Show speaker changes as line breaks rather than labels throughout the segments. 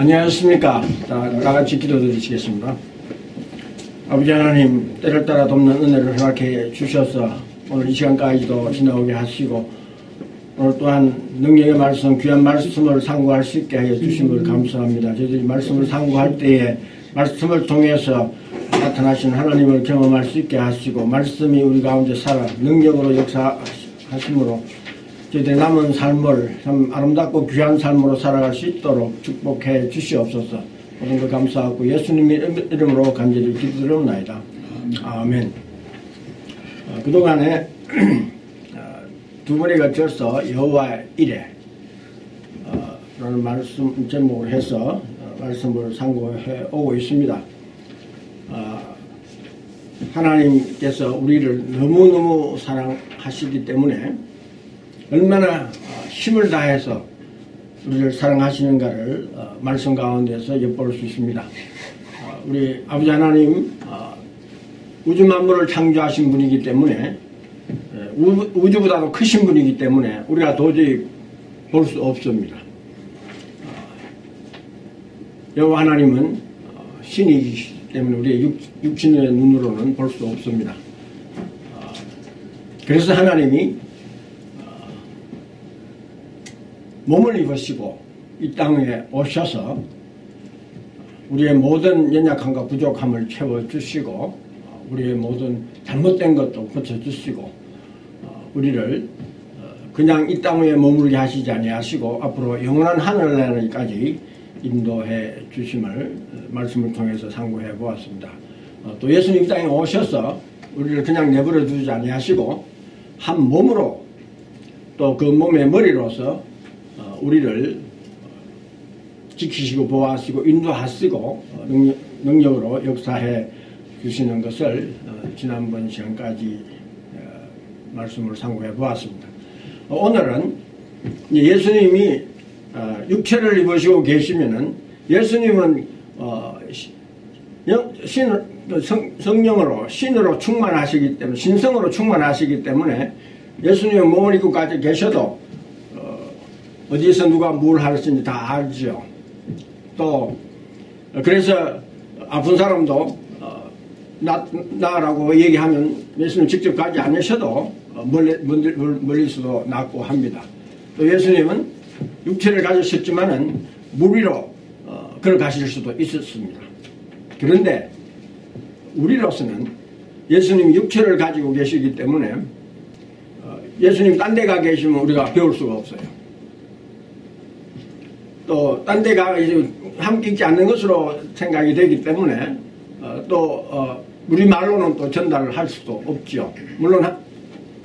안녕하십니까. 자, 나같이 기도드리시겠습니다. 아버지 하나님, 때를 따라 돕는 은혜를 허락해 주셔서 오늘 이 시간까지도 지나오게 하시고 오늘 또한 능력의 말씀, 귀한 말씀을 상고할 수 있게 하여 주심을 감사합니다. 저희들이 말씀을 상고할 때에 말씀을 통해서 나타나신 하나님을 경험할 수 있게 하시고 말씀이 우리 가운데 살아 능력으로 역사하심으로 저희들의 남은 삶을 참 아름답고 귀한 삶으로 살아갈 수 있도록 축복해 주시옵소서 모든 것 감사하고 예수님의 이름으로 간절히 기도드립니다. 아멘. 어, 그동안에 어, 두 번에 걸쳐서 여호와 이래 어, 라는 말씀 제목을 해서 어, 말씀을 상고해 오고 있습니다. 어, 하나님께서 우리를 너무너무 사랑하시기 때문에 얼마나 힘을 다해서 우리를 사랑하시는가를 어, 말씀 가운데서 엿볼 수 있습니다. 어, 우리 아버지 하나님 어, 우주 만물을 창조하신 분이기 때문에 우주보다도 크신 분이기 때문에 우리가 도저히 볼 수 없습니다. 여호와 하나님은 신이기 때문에 우리의 육, 신의 눈으로는 볼 수 없습니다. 그래서 하나님이 몸을 입으시고 이 땅에 오셔서 우리의 모든 연약함과 부족함을 채워주시고 우리의 모든 잘못된 것도 고쳐주시고 우리를 그냥 이땅 위에 머물게 하시지 아니하시고 앞으로 영원한 하늘 나라까지 인도해 주심을 말씀을 통해서 상고해 보았습니다. 또 예수님 이 땅에 오셔서 우리를 그냥 내버려 두지 아니하시고 한 몸으로 또 그 몸의 머리로서 우리를 지키시고 보호하시고 인도하시고 어, 능력, 으로 역사해 주시는 것을 어, 지난번 시간까지 어, 말씀을 상고해 보았습니다. 오늘은 예수님이 육체를 입으시고 계시면은 예수님은 신, 성, 성령으로 신으로 충만하시기 때문에 신성으로 충만하시기 때문에 예수님은 몸을 입고 가지 계셔도 어디에서 누가 뭘 하는지 다 알죠. 또 그래서 아픈 사람도 어, 나, 나라고 얘기하면 예수님 직접 가지 않으셔도 어, 멀리, 멀리서도 낫고 합니다. 또 예수님은 육체를 가지셨지만은 무리로 어, 걸어가실 수도 있었습니다. 그런데 우리로서는 예수님 육체를 가지고 계시기 때문에 예수님 딴 데 가 계시면 우리가 배울 수가 없어요. 또 딴 데 가 함께 있지 않는 것으로 생각이 되기 때문에 어, 또 어, 우리 말로는 또 전달을 할 수도 없죠. 물론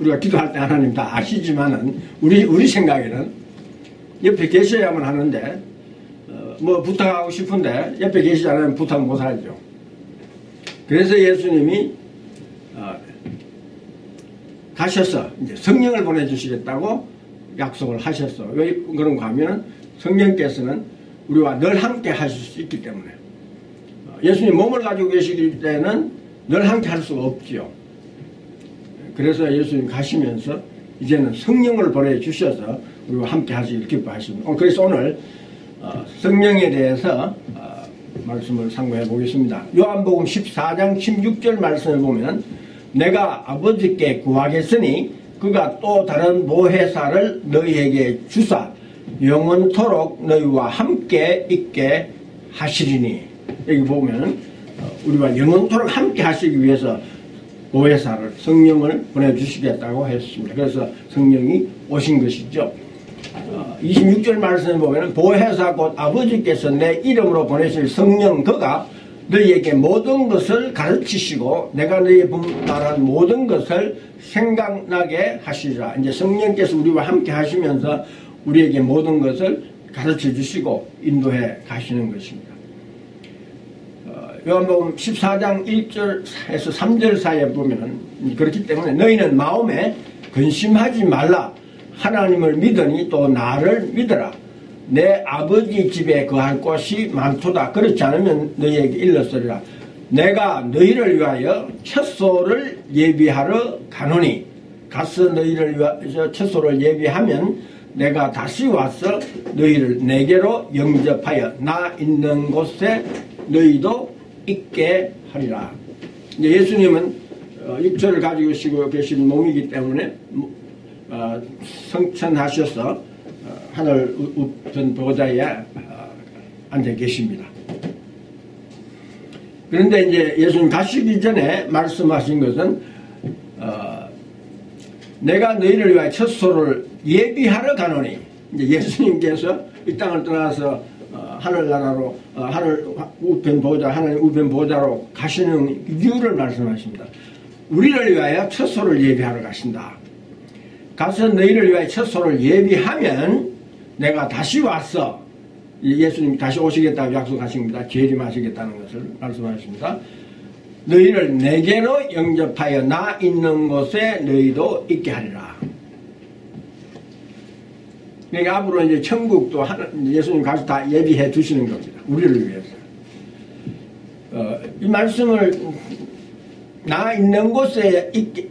우리가 기도할 때 하나님 다 아시지만은 우리 우리 생각에는 옆에 계셔야만 하는데 어, 뭐 부탁하고 싶은데 옆에 계시지 않으면 부탁 못 하죠. 그래서 예수님이 어, 가셔서 이제 성령을 보내주시겠다고 약속을 하셨어. 왜 그런가 하면 성령께서는 우리와 늘 함께 하실 수 있기 때문에 예수님 몸을 가지고 계시기 때는 늘 함께 할 수가 없지요. 그래서 예수님 가시면서 이제는 성령을 보내주셔서 우리와 함께 하시길 기뻐하십니다. 어, 그래서 오늘 어, 성령에 대해서 어, 말씀을 상고해 보겠습니다. 요한복음 14장 16절 말씀을 보면 내가 아버지께 구하겠으니 그가 또 다른 보혜사를 너희에게 주사 영원토록 너희와 함께 있게 하시리니 여기 보면 어, 우리와 영원토록 함께 하시기 위해서 보혜사를 성령을 보내주시겠다고 했습니다. 그래서 성령이 오신 것이죠. 26절 어, 말씀에 보면 보혜사 곧 아버지께서 내 이름으로 보내실 성령 그가 너희에게 모든 것을 가르치시고 내가 너희에 말한 모든 것을 생각나게 하시리라. 이제 성령께서 우리와 함께 하시면서 우리에게 모든 것을 가르쳐 주시고 인도해 가시는 것입니다. 어, 요한복음 14장 1절에서 3절 사이에 보면 그렇기 때문에 너희는 마음에 근심하지 말라. 하나님을 믿으니 또 나를 믿어라. 내 아버지 집에 거할 곳이 많도다. 그렇지 않으면 너희에게 일렀으리라. 내가 너희를 위하여 첫소를 예비하러 가노니 가서 너희를 위하여 첫소를 예비하면 내가 다시 와서 너희를 내게로 영접하여 나 있는 곳에 너희도 있게 하리라. 예수님은 어, 육체를 가지고 시고 계신 몸이기 때문에 어, 성천하셔서 어, 하늘 우편 보좌에 앉아 계십니다. 그런데 이제 예수님 가시기 전에 말씀하신 것은 어, 내가 너희를 위하여 첫 소를 예비하러 가노니 이제 예수님께서 이 땅을 떠나서 어, 하늘나라로 어, 하늘 우편 보좌 하나님 우편 보좌로 가시는 이유를 말씀하십니다. 우리를 위하여 첫 소를 예비하러 가신다. 가서 너희를 위하여 첫 소를 예비하면 내가 다시 와서 예수님이 다시 오시겠다고 약속하십니다. 재림하시겠다는 것을 말씀하십니다. 너희를 내게로 영접하여 나 있는 곳에 너희도 있게 하리라. 그러니까 앞으로 이제 천국도 예수님 가서 다 예비해 두시는 겁니다. 우리를 위해서. 어, 이 말씀을 나 있는 곳에 있게,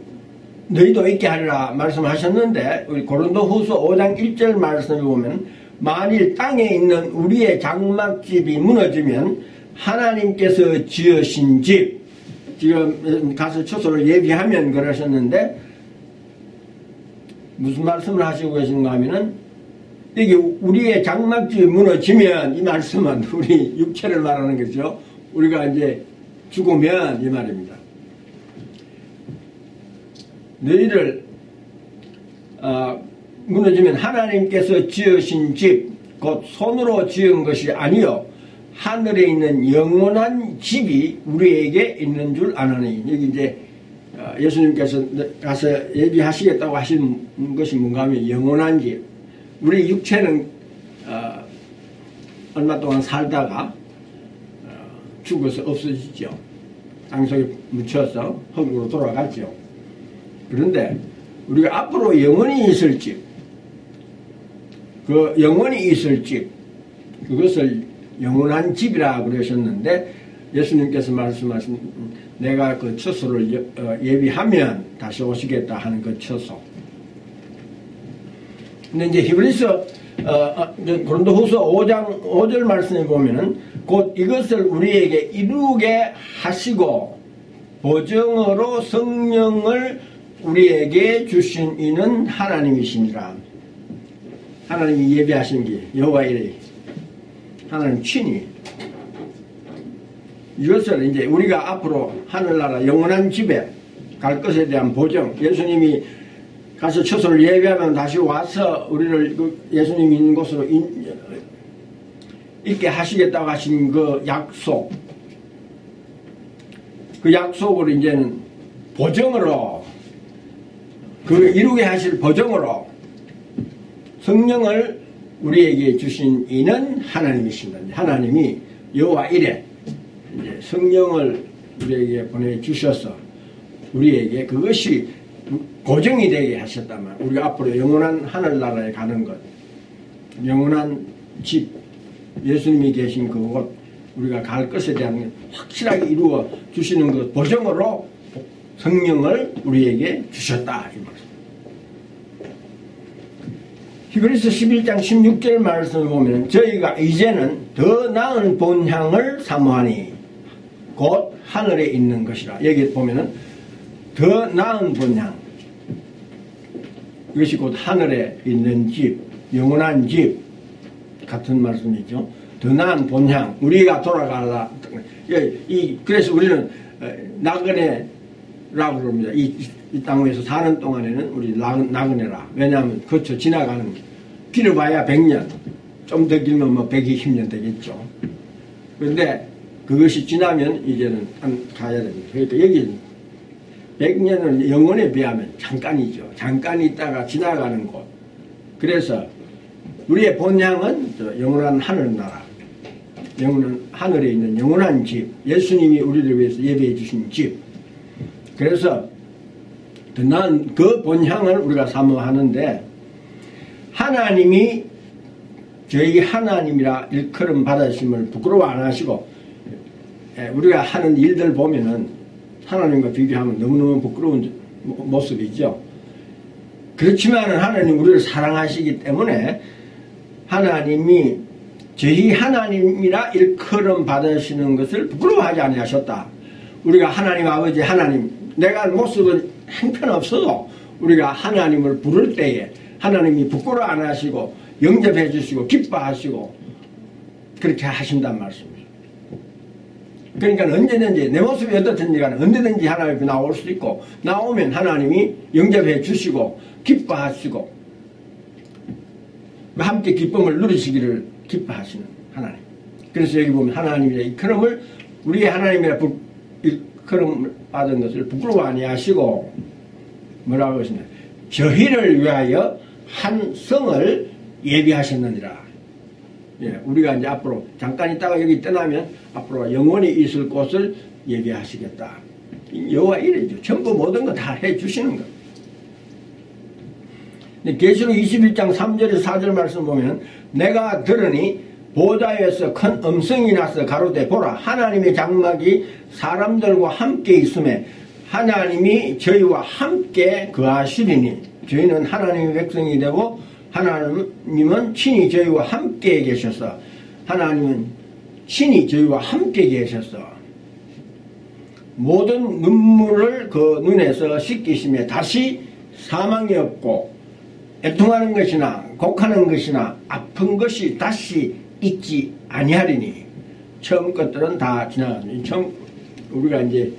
너희도 있게 하리라 말씀하셨는데 우리 고린도 후서 5장 1절 말씀을 보면 만일 땅에 있는 우리의 장막집이 무너지면 하나님께서 지으신 집 지금 가서 초소를 예비하면 그러셨는데 무슨 말씀을 하시고 계신가 하면은 이게 우리의 장막집이 무너지면 이 말씀은 우리 육체를 말하는 거죠. 우리가 이제 죽으면 이 말입니다. 너희를 어, 무너지면 하나님께서 지으신 집, 곧 손으로 지은 것이 아니요 하늘에 있는 영원한 집이 우리에게 있는 줄 아느니 여기 이제 어, 예수님께서 가서 예비하시겠다고 하신 것이 뭔가 하면 영원한 집 우리 육체는 어, 얼마 동안 살다가 어, 죽어서 없어지죠 땅속에 묻혀서 흙으로 돌아갔죠 그런데 우리가 앞으로 영원히 있을 집, 그 영원히 있을 집, 그것을 영원한 집이라 그러셨는데 예수님께서 말씀하신 내가 그 처소를 어, 예비하면 다시 오시겠다 하는 그 처소. 근데 이제 히브리서 어, 어 고린도 후서 5장 5절 말씀에 보면은 곧 이것을 우리에게 이루게 하시고 보정으로 성령을 우리에게 주신 이는 하나님이시니라. 하나님이 예비하신 게 여호와 이래 하나님 친히 이것을 이제 우리가 앞으로 하늘나라 영원한 집에 갈 것에 대한 보정 예수님이 가서 처소를 예배하면 다시 와서 우리를 그 예수님 있는 곳으로 인, 있게 하시겠다고 하신 그 약속 그 약속을 이제는 보정으로 그 이루게 하실 보정으로 성령을 우리에게 주신 이는 하나님이십니다. 하나님이 여호와 이래 성령을 우리에게 보내주셔서 우리에게 그것이 고정이 되게 하셨다면 우리가 앞으로 영원한 하늘나라에 가는 것 영원한 집 예수님이 계신 그곳 우리가 갈 것에 대한 확실하게 이루어 주시는 것 보정으로 성령을 우리에게 주셨다. 이 말씀. 히브리서 11장 16절 말씀을 보면 저희가 이제는 더 나은 본향을 사모하니 곧 하늘에 있는 것이라. 여기 보면은 더 나은 본향. 이것이 곧 하늘에 있는 집, 영원한 집 같은 말씀이죠. 더 나은 본향. 우리가 돌아가라. 이, 그래서 우리는 나그네 라고 그럽니다. 이, 이 땅에서 사는 동안에는 우리 나그네라. 왜냐하면 거쳐 지나가는 길어봐야 100년. 좀 더 길면 뭐 120년 되겠죠. 그런데 그것이 지나면 이제는 가야 됩니다. 그러니까 여기 100년은 영원에 비하면 잠깐이죠. 잠깐 있다가 지나가는 곳. 그래서 우리의 본향은 영원한 하늘나라. 영원한 하늘에 있는 영원한 집. 예수님이 우리를 위해서 예배해 주신 집. 그래서 난 그 본향을 우리가 사모하는데 하나님이 저희 하나님이라 일컬음 받으심을 부끄러워 안 하시고 예, 우리가 하는 일들 보면은 하나님과 비교하면 너무너무 부끄러운 모습이죠. 그렇지만 하나님 우리를 사랑하시기 때문에 하나님이 저희 하나님이라 일컬음 받으시는 것을 부끄러워하지 아니하셨다. 우리가 하나님 아버지 하나님 내가 모습은 형편없어도 우리가 하나님을 부를 때에 하나님이 부끄러워 안 하시고 영접해 주시고 기뻐하시고 그렇게 하신단 말씀이죠. 그러니까 언제든지 내 모습이 어떻든지 간에 언제든지 하나님 나올 수 있고 나오면 하나님이 영접해 주시고 기뻐하시고 함께 기쁨을 누리시기를 기뻐하시는 하나님. 그래서 여기 보면 하나님의 이 크럼을 우리의 하나님이라 크럼을 받은 것을 부끄러워 아니하시고 뭐라고 하시냐 저희를 위하여 한 성을 예비하셨느니라. 예, 우리가 이제 앞으로 잠깐 있다가 여기 떠나면 앞으로 영원히 있을 곳을 예비하시겠다. 여호와 이래죠. 전부 모든 거 다 해주시는 거. 계시록 21장 3절에서 4절 말씀 보면 내가 들으니 보좌에서 큰 음성이 나서 가로되 보라 하나님의 장막이 사람들과 함께 있음에 하나님이 저희와 함께 거하시리니 저희는 하나님의 백성이 되고 하나님은 친히 저희와 함께 계셔서 하나님은 친히 저희와 함께 계셔서 모든 눈물을 그 눈에서 씻기시며 다시 사망이 없고 애통하는 것이나 곡하는 것이나 아픈 것이 다시 있지 아니하리니 처음 것들은 다 지나갔니 처음 우리가 이제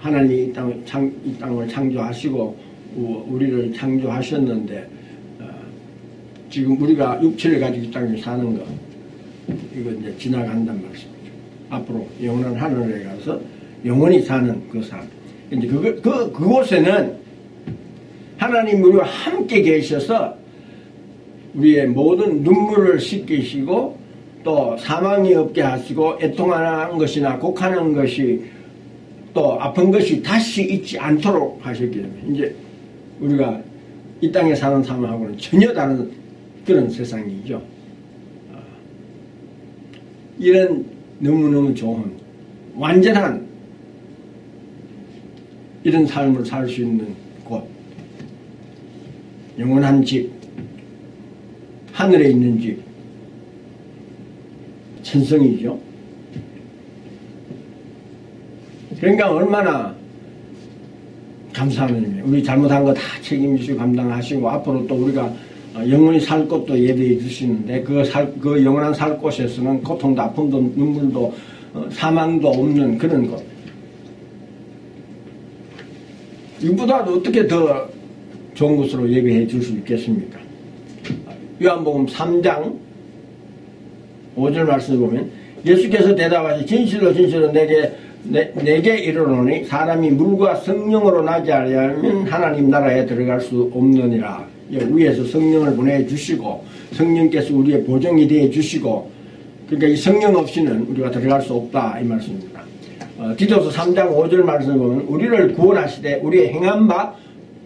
하나님이 이, 땅을 창조하시고 우리를 창조하셨는데 어, 지금 우리가 육체를 가지고 이 땅에 사는 거 이거 이제 지나간단 말씀이죠. 앞으로 영원한 하늘에 가서 영원히 사는 그 삶. 이제 그, 그, 그곳에는 하나님 우리와 함께 계셔서 우리의 모든 눈물을 씻기시고 또 사망이 없게 하시고 애통하는 것이나 곡하는 것이 또 아픈 것이 다시 있지 않도록 하셨기 때문에 이제 우리가 이 땅에 사는 삶하고는 전혀 다른 그런 세상이죠. 어, 이런 너무너무 좋은 완전한 이런 삶을 살 수 있는 곳 영원한 집 하늘에 있는 집 천성이죠. 그러니까 얼마나 일이에요. 우리 잘못한 거 다 책임지시고 감당하시고 앞으로 또 우리가 영원히 살 곳도 예배해 주시는데 그, 살, 그 영원한 살 곳에서는 고통도 아픔도 눈물도 어, 사망도 없는 그런 것. 이보다도 어떻게 더 좋은 곳으로 예배해 줄 수 있겠습니까? 요한복음 3장 5절 말씀을 보면 예수께서 대답하시 진실로 진실로 내게 내, 내게 이르노니 사람이 물과 성령으로 나지 않으면 하나님 나라에 들어갈 수 없느니라. 위에서 성령을 보내주시고 성령께서 우리의 보정이 되어 주시고 그러니까 이 성령 없이는 우리가 들어갈 수 없다 이 말씀입니다. 어, 디도서 3장 5절 말씀을 보면 우리를 구원하시되 우리의 행한 바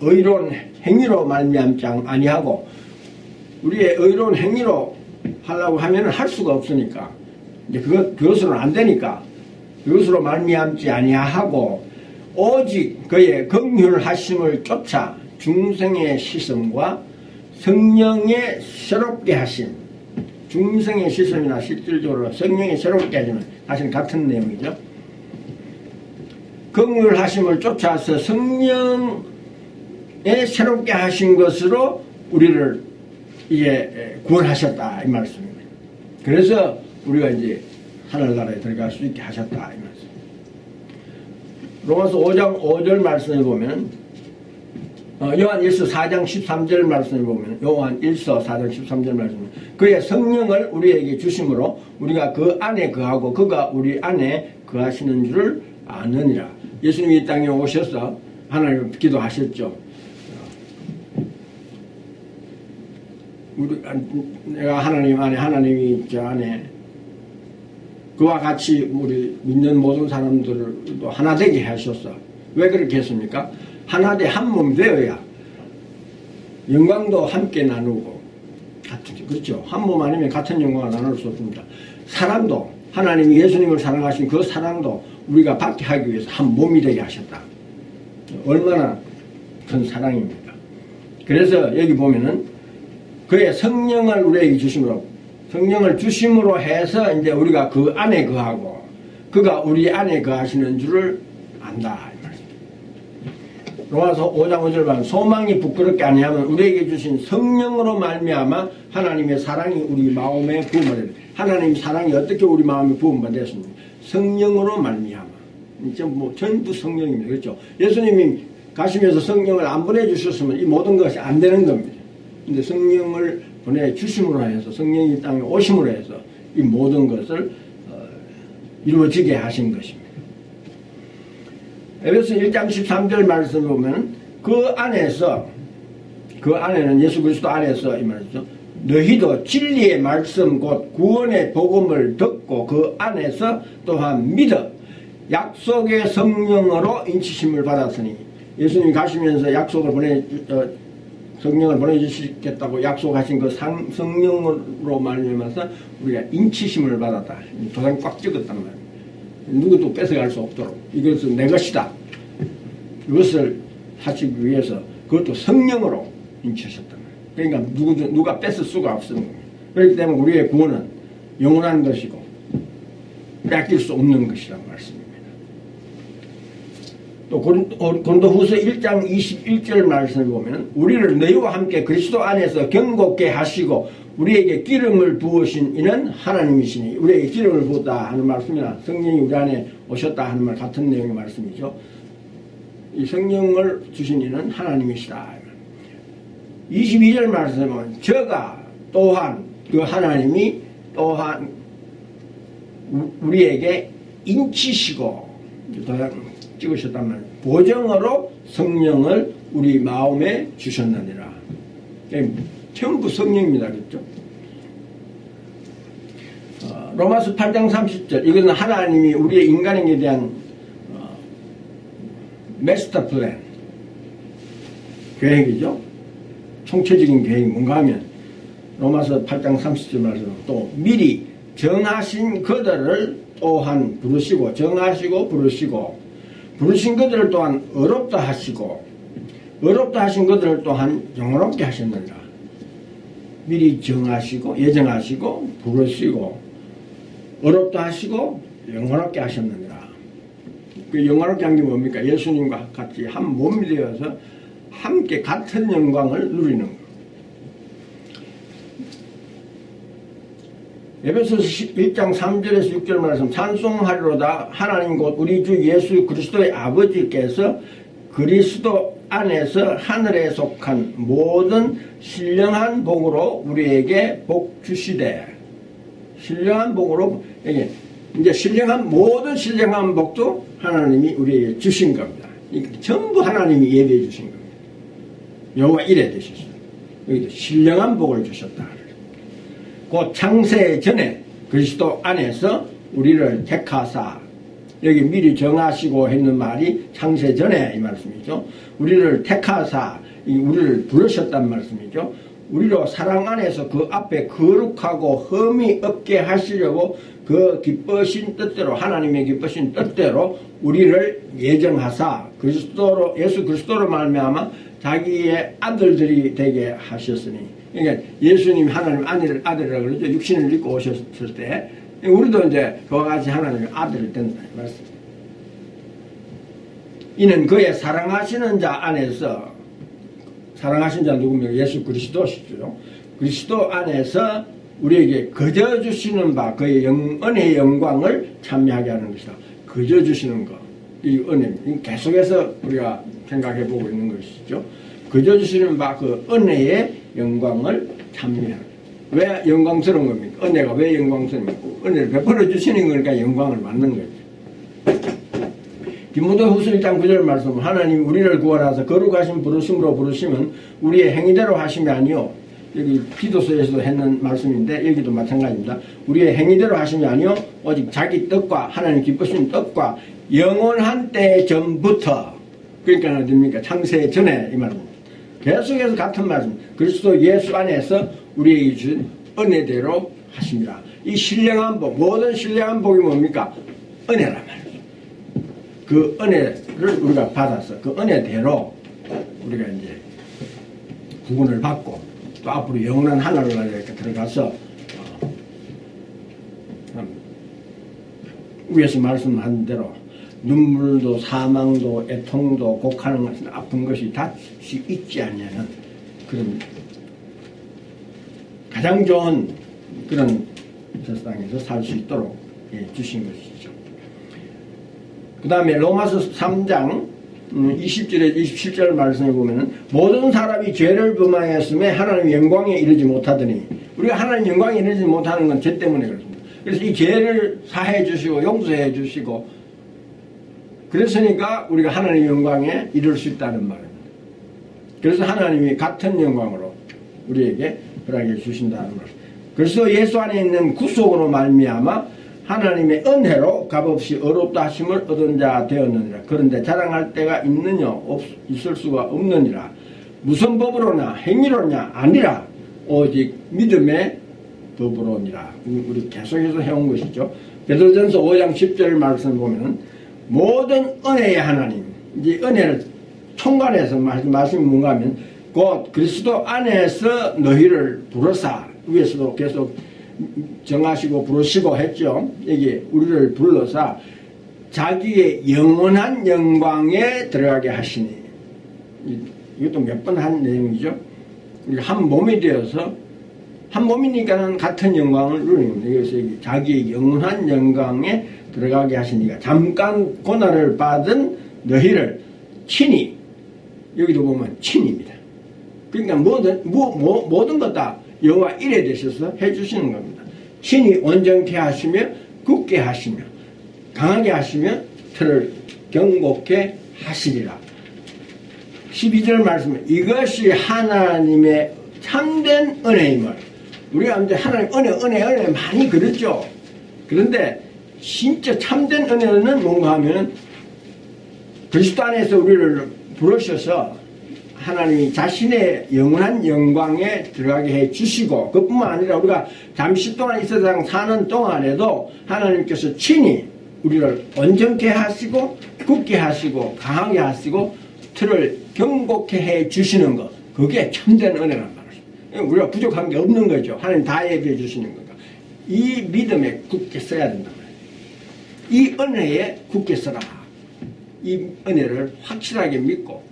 의로운 행위로 말미암지 아니하고 우리의 의로운 행위로 하려고 하면 할 수가 없으니까 이제 그것 그것으로는 안 되니까 그것으로 말미암지 아니하고 오직 그의 긍휼 하심을 쫓아 중생의 시선과 성령의 새롭게 하심 중생의 시선이나 실질적으로 성령의 새롭게 하심은 사실 같은 내용이죠. 긍휼하심을 쫓아서 성령의 새롭게 하신 것으로 우리를 이제 구원하셨다 이 말씀입니다. 그래서 우리가 이제 하늘나라에 들어갈 수 있게 하셨다 이 말씀. 로마서 5장 5절 말씀을 보면 어, 요한 1서 4장 13절 말씀을 보면 요한 1서 4장 13절 말씀 그의 성령을 우리에게 주심으로 우리가 그 안에 거하고 그가 우리 안에 거하시는 줄을 아느니라. 예수님이 이 땅에 오셔서 하나님을 기도하셨죠. 우리, 내가 하나님 안에 하나님이 저 안에 그와 같이 우리 믿는 모든 사람들도 하나 되게 하셨어. 왜 그렇게 했습니까? 하나 돼한몸 되어야 영광도 함께 나누고 같은 그렇죠. 한 몸 아니면 같은 영광을 나눌 수 없습니다. 사랑도 하나님이 예수님을 사랑하신 그 사랑도 우리가 받게 하기 위해서 한 몸이 되게 하셨다. 얼마나 큰 사랑입니까? 그래서 여기 보면은 그의 성령을 우리에게 주심으로 성령을 주심으로 해서 이제 우리가 그 안에 거하고 그가 우리 안에 거하시는 줄을 안다. 로마서 5장 5절 반 소망이 부끄럽게 아니하면 우리에게 주신 성령으로 말미암아 하나님의 사랑이 우리 마음에 부음받았다. 하나님 사랑이 어떻게 우리 마음에 부음받았습니까? 성령으로 말미암아. 이제 뭐 전부 성령입니다. 그렇죠? 예수님이 가시면서 성령을 안 보내주셨으면 이 모든 것이 안 되는 겁니다. 근데 성령을 보내주심으로 해서 성령이 땅에 오심으로 해서 이 모든 것을 어, 이루어지게 하신 것입니다. 에베소 1장 13절 말씀을 보면 그 안에서 그 안에는 예수 그리스도 안에서 이 말이죠. 너희도 진리의 말씀 곧 구원의 복음을 듣고 그 안에서 또한 믿어 약속의 성령으로 인치심을 받았으니 예수님 가시면서 약속을 보내 어, 성령을 보내주시겠다고 약속하신 그 상, 성령으로 말미암아서 우리가 인치심을 받았다. 도장 꽉 찍었단 말이에요. 누구도 뺏어갈 수 없도록 이것은 내 것이다. 이것을 하시기 위해서 그것도 성령으로 인치셨단 말이에요. 그러니까 누구, 누가 뺏을 수가 없는 거예요. 그렇기 때문에 우리의 구원은 영원한 것이고 뺏길 수 없는 것이란 말씀입니다. 또 고린도 후서 1장 21절 말씀을 보면 우리를 너희와 함께 그리스도 안에서 경고케 하시고 우리에게 기름을 부으신 이는 하나님이시니 우리에게 기름을 부었다 하는 말씀이나 성령이 우리 안에 오셨다 하는 말 같은 내용의 말씀이죠. 이 성령을 주신 이는 하나님이시다. 22절 말씀은 저가 또한 그 하나님이 또한 우리에게 인치시고 찍으셨단 말이에요. 보정으로 성령을 우리 마음에 주셨느니라. 전부 성령입니다. 그렇죠? 어, 로마서 8장 30절 이것은 하나님이 우리의 인간에게 대한 어, 메스터 플랜 계획이죠. 총체적인 계획이 뭔가 하면 로마서 8장 30절 말씀 또 미리 정하신 그들을 또한 부르시고 정하시고 부르시고 부르신 그들을 또한 어렵다 하시고 어렵다 하신 그들을 또한 영원롭게 하셨느니라. 미리 정하시고 예정하시고 부르시고 어렵다 하시고 영원롭게 하셨느니라. 그 영원롭게 한 게 뭡니까? 예수님과 같이 한 몸이 되어서 함께 같은 영광을 누리는 것. 에베소 1장 3절에서 6절 말씀 찬송하리로다 하나님 곧 우리 주 예수 그리스도의 아버지께서 그리스도 안에서 하늘에 속한 모든 신령한 복으로 우리에게 복 주시되 신령한 복으로 이게 이제 신령한 모든 신령한 복도 하나님이 우리에게 주신 겁니다. 전부 하나님이 예배해 주신 겁니다. 여호와 이래 되셨어요. 여기도 신령한 복을 주셨다. 곧 창세 전에 그리스도 안에서 우리를 택하사 여기 미리 정하시고 했는 말이 창세 전에 이 말씀이죠. 우리를 택하사 우리를 부르셨단 말씀이죠. 우리로 사랑 안에서 그 앞에 거룩하고 흠이 없게 하시려고 그 기쁘신 뜻대로 하나님의 기쁘신 뜻대로 우리를 예정하사 그리스도로 예수 그리스도로 말미암아 자기의 아들들이 되게 하셨으니 그러니까 예수님 하나님 아들 아들이라고 그러죠 육신을 입고 오셨을 때 우리도 이제 그와 같이 하나님의 아들을 된다 말씀. 이는 그의 사랑하시는 자 안에서 사랑하신 자 누구입니까? 예수 그리스도시죠. 그리스도 안에서 우리에게 거저 주시는 바 그의 영, 은혜의 영광을 참여하게 하는 것이다. 거저 주시는 것. 이 은혜. 계속해서 우리가 생각해 보고 있는 것이죠. 거저 주시는 바 그 은혜의 영광을 참여하는 왜 영광스러운 겁니까? 은혜가 왜 영광스럽니까? 은혜를 베풀어 주시는 거니까 영광을 받는 거죠. 디모데 후서 1장 9절 말씀 하나님 우리를 구원하사 거룩하신 부르심으로 부르시면 우리의 행위대로 하심이 아니요 여기 기도서에서도 했는 말씀인데 여기도 마찬가지입니다. 우리의 행위대로 하심이 아니요 오직 자기 뜻과 하나님 기쁘신 뜻과 영원한 때 전부터 그러니까 어딥니까 창세 전에 이 말입니다. 계속해서 같은 말씀 그리스도 예수 안에서 우리에게 준 은혜대로 하십니다. 이 신령한 복, 모든 신령한 복이 뭡니까? 은혜란 말이에요. 그 은혜를 우리가 받아서 그 은혜대로 우리가 이제 구원을 받고 또 앞으로 영원한 하늘나라에 이렇게 들어가서 어, 위에서 말씀한 대로 눈물도 사망도 애통도 곡하는 것은 아픈 것이 다시 있지 않냐는 그런 가장 좋은 그런 세상에서 살 수 있도록 예, 주신 것이죠. 그 다음에 로마서 3장 20절에 음, 27절 말씀에 보면 모든 사람이 죄를 범하였음에 하나님 영광에 이르지 못하더니 우리가 하나님 영광에 이르지 못하는 건 죄 때문에 그렇습니다. 그래서 이 죄를 사해 주시고 용서해 주시고 그랬으니까 우리가 하나님 영광에 이룰 수 있다는 말입니다. 그래서 하나님이 같은 영광으로 우리에게 허락해 주신다는 말. 그래서 예수 안에 있는 구속으로 말미암아 하나님의 은혜로 값없이 어렵다 하심을 얻은 자 되었느니라. 그런데 자랑할 때가 있느냐 없, 있을 수가 없느니라. 무슨 법으로나 행위로냐 아니라 오직 믿음의 법으로니라. 우리 계속해서 해온 것이죠. 베드로전서 5장 10절 말씀을 보면 모든 은혜의 하나님 이제 은혜를 총괄해서 말씀이 뭔가 하면 곧 그리스도 안에서 너희를 부르사 위에서도 계속 정하시고 부르시고 했죠. 여기 우리를 불러서 자기의 영원한 영광에 들어가게 하시니 이것도 몇 번 한 내용이죠. 한 몸이 되어서 한 몸이니까는 같은 영광을 누리는 겁니다. 그래서 자기의 영원한 영광에 들어가게 하시니까 잠깐 고난을 받은 너희를 친히 여기도 보면 친입니다. 그러니까 모든 뭐, 뭐, 모든 것 다 여호와 일에 되셔서 해주시는 겁니다. 친히 온전케 하시며 굳게 하시며 강하게 하시며 틀을 경곡케 하시리라. 12절 말씀에 이것이 하나님의 참된 은혜임을 우리가 이제 하나님 은혜 은혜 은혜 많이 그랬죠. 그런데 진짜 참된 은혜는 뭔가 하면 그리스도 안에서 우리를 부르셔서 하나님이 자신의 영원한 영광에 들어가게 해 주시고 그뿐만 아니라 우리가 잠시 동안 이 세상 사는 동안에도 하나님께서 친히 우리를 온전케 하시고 굳게 하시고 강하게 하시고 틀을 경고케 해 주시는 것 그게 참된 은혜란 말이에요. 우리가 부족한 게 없는 거죠. 하나님 다 예비해 주시는 거니까. 이 믿음에 굳게 써야 말 이 은혜에 굳게 서라. 이 은혜를 확실하게 믿고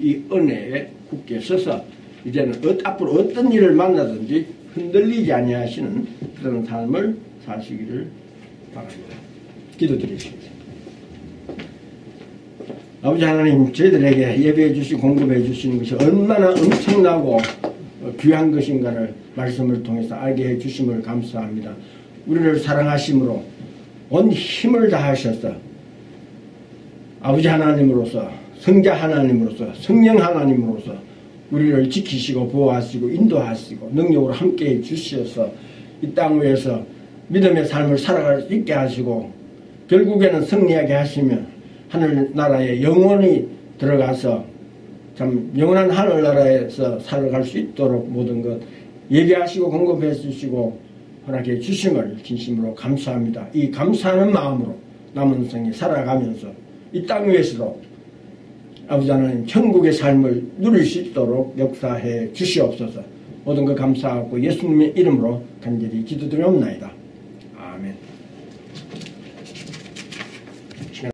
이 은혜에 굳게 서서 이제는 어, 앞으로 어떤 일을 만나든지 흔들리지 아니하시는 그런 삶을 사시기를 바랍니다. 기도드리겠습니다. 아버지 하나님 저희들에게 예배해 주시 공급해 주시는 것이 얼마나 엄청나고 귀한 것인가를 말씀을 통해서 알게 해 주심을 감사합니다. 우리를 사랑하심으로 온 힘을 다하셔서 아버지 하나님으로서 성자 하나님으로서 성령 하나님으로서 우리를 지키시고 보호하시고 인도하시고 능력으로 함께해 주셔서 이 땅 위에서 믿음의 삶을 살아갈 수 있게 하시고 결국에는 승리하게 하시면 하늘나라에 영원히 들어가서 참 영원한 하늘나라에서 살아갈 수 있도록 모든 것 예비하시고 공급해 주시고 허락해 주심을 진심으로 감사합니다. 이 감사하는 마음으로 남은 생에 살아가면서 이 땅 위에서도 아버지 하나님 천국의 삶을 누릴 수 있도록 역사해 주시옵소서 모든 것 감사하고 예수님의 이름으로 간절히 기도드리옵나이다.